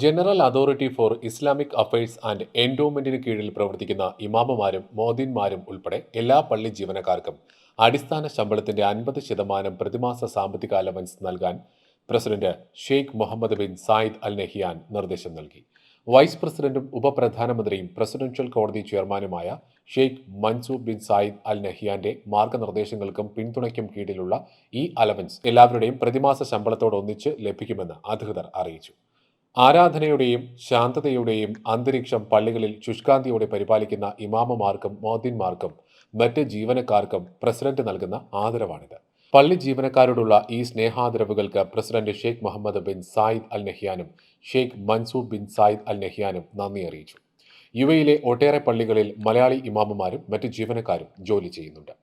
General authority for Islamic affairs and എൻഡോമെന്റിന് കീഴിൽ പ്രവർത്തിക്കുന്ന ഇമാമമാരും മോദിന്മാരും ഉൾപ്പെടെ എല്ലാ പള്ളി ജീവനക്കാർക്കും അടിസ്ഥാന ശമ്പളത്തിന്റെ അൻപത് ശതമാനം പ്രതിമാസ സാമ്പത്തിക അലവൻസ് നൽകാൻ president Sheikh Mohammed bin Zayed Al Nahyan നിർദ്ദേശം നൽകി. വൈസ് പ്രസിഡന്റും ഉപപ്രധാനമന്ത്രിയും പ്രസിഡൻഷ്യൽ കോടതി ചെയർമാനുമായ Sheikh Mansour bin Zayed Al നെഹിയാന്റെ മാർഗനിർദ്ദേശങ്ങൾക്കും പിന്തുണയ്ക്കും കീഴിലുള്ള ഈ അലവൻസ് എല്ലാവരുടെയും പ്രതിമാസ ശമ്പളത്തോടൊന്നിച്ച് ലഭിക്കുമെന്ന് അധികൃതർ അറിയിച്ചു. ആരാധനയുടെയും ശാന്തതയുടെയും അന്തരീക്ഷം പള്ളികളിൽ ശുഷ്കാന്തിയോടെ പരിപാലിക്കുന്ന ഇമാമമാർക്കും മോദിന്മാർക്കും മറ്റ് ജീവനക്കാർക്കും പ്രസിഡന്റ് നൽകുന്ന ആദരവാണിത്. പള്ളി ജീവനക്കാരോടുള്ള ഈ സ്നേഹാദരവുകൾക്ക് president Sheikh Mohammed bin Zayed Al നഹ്യാനും Sheikh Mansour bin Zayed Al നഹ്യാനും നന്ദി അറിയിച്ചു. യു എയിലെ ഒട്ടേറെ പള്ളികളിൽ മലയാളി ഇമാമമാരും മറ്റ് ജീവനക്കാരും ജോലി ചെയ്യുന്നുണ്ട്.